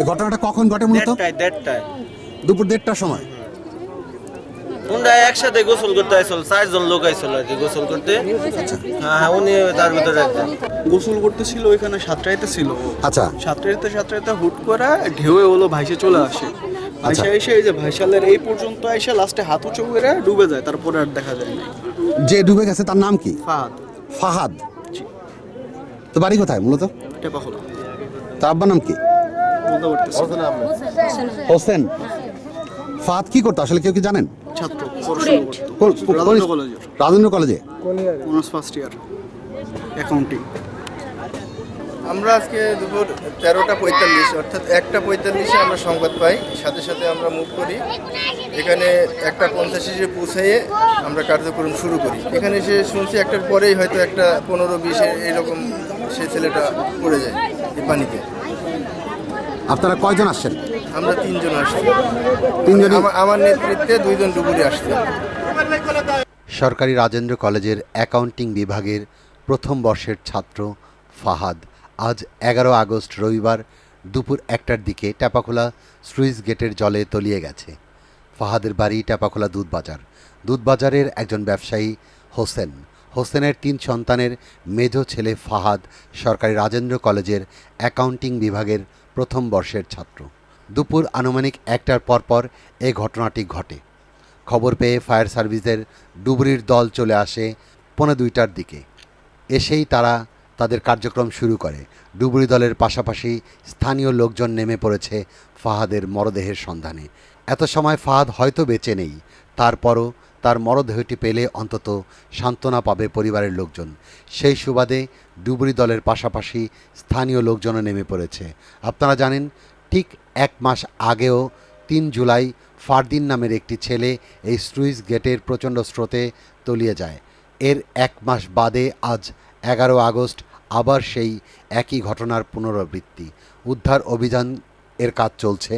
এই ঘটনাটা কখন ঘটে মূলত? দেড়টায় দেড়টায়। দুপুর দেড়টার সময়। উনরা একসাথে গোসল করতে আইসল চারজন লোক আইসল আর কি গোসল করতে। হ্যাঁ হ্যাঁ উনি তার ভিতরে একজন। গোসল করতেছিল ওইখানে সাতটাইতে ছিল। আচ্ছা। সাতটাইতে সাতটাইতে হুট করে ঢেউয়ে হলো ভাইসে চলে আসে। ভাইসা এসে এই যে ভাইসালের এই পর্যন্ত এসে লাস্টে হাত উঁচু করে ডুবে যায় তারপরে আর দেখা যায় না। যে ডুবে গেছে তার নাম কি? ফাহাদ। ফাহাদ। তো বাড়ি কোথায় মূলত? টেপা হলো তার আব্বার নাম কি। হোসেন ফাহাদ কি করতো? আসলে কেউ কি জানেন? ছাত্র রাজেন্দ্র কলেজে। Honours first year. অ্যাকাউন্টিং। আমরা আজকে দুপুর তেরোটা পঁয়তাল্লিশ অর্থাৎ একটা পঁয়তাল্লিশে আমরা সংবাদ পাই। সাথে সাথে আমরা মুভ করি। এখানে একটা পঞ্চাশে পৌঁছাইয়ে আমরা কার্যক্রম শুরু করি। এখানে এসে শুনছি একটার পরেই হয়তো একটা পনেরো বিশে এইরকম সে ছেলেটা পড়ে যায় এই পানিতে। আপনারা কয়জন আসছেন? আমরা তিনজন আসছি। তিনজনই? আমা- আমার নেতৃত্বে দুইজন ডুবুরি আসছে। সরকারি রাজেন্দ্র কলেজের অ্যাকাউন্টিং বিভাগের প্রথম বর্ষের ছাত্র ফাহাদ। আজ এগারো আগস্ট রবিবার দুপুর একটার দিকে ট্যাপাখোলা স্লুইস গেটের জলে তলিয়ে গেছে। ফাহাদের বাড়ি ট্যাপাখোলা দুধবাজার। দুধবাজারের একজন ব্যবসায়ী হোসেন। হোসেনের তিন সন্তানের মেজ ছেলে ফাহাদ সরকারি রাজেন্দ্র কলেজের অ্যাকাউন্টিং বিভাগের প্রথম বর্ষের ছাত্র। দুপুর আনুমানিক একটার পরপর এ ঘটনাটি ঘটে। খবর পেয়ে ফায়ার সার্ভিসের ডুবুরির দল চলে আসে পৌনে দুইটার দিকে। এসেই তারা তাদের কার্যক্রম শুরু করে। ডুবুরি দলের পাশাপাশি স্থানীয় লোকজন নেমে পড়েছে ফাহাদের মরদেহের সন্ধানে। এত সময় ফাহাদ হয়তো বেঁচে নেই। তারপরও তার মরদেহটি পেলে অন্তত সান্ত্বনা পাবে পরিবারের লোকজন। সেই সুবাদে ডুবুরি দলের পাশাপাশি স্থানীয় লোকজনও নেমে পড়েছে। আপনারা জানেন, ঠিক এক মাস আগেও তিন জুলাই ফারদিন নামের একটি ছেলে এই স্ট্রুইস গেটের প্রচণ্ড স্রোতে তলিয়ে যায়। এর এক মাস বাদে আজ এগারো আগস্ট আবার সেই একই ঘটনার পুনরাবৃত্তি। উদ্ধার অভিযান এর কাজ চলছে।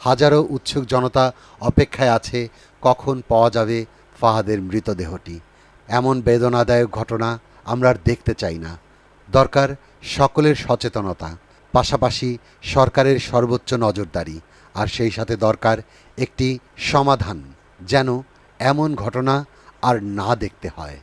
হাজারো উৎসুক জনতা অপেক্ষায় আছে কখন পাওয়া যাবে ফাহাদের মৃতদেহটি? এমন বেদনাদায়ক ঘটনা আমরা আর দেখতে চাই না। দরকার সকলের সচেতনতা, পাশাপাশি সরকারের সর্বোচ্চ নজরদারি, আর সেই সাথে দরকার একটি সমাধান, যেন এমন ঘটনা আর না দেখতে হয়।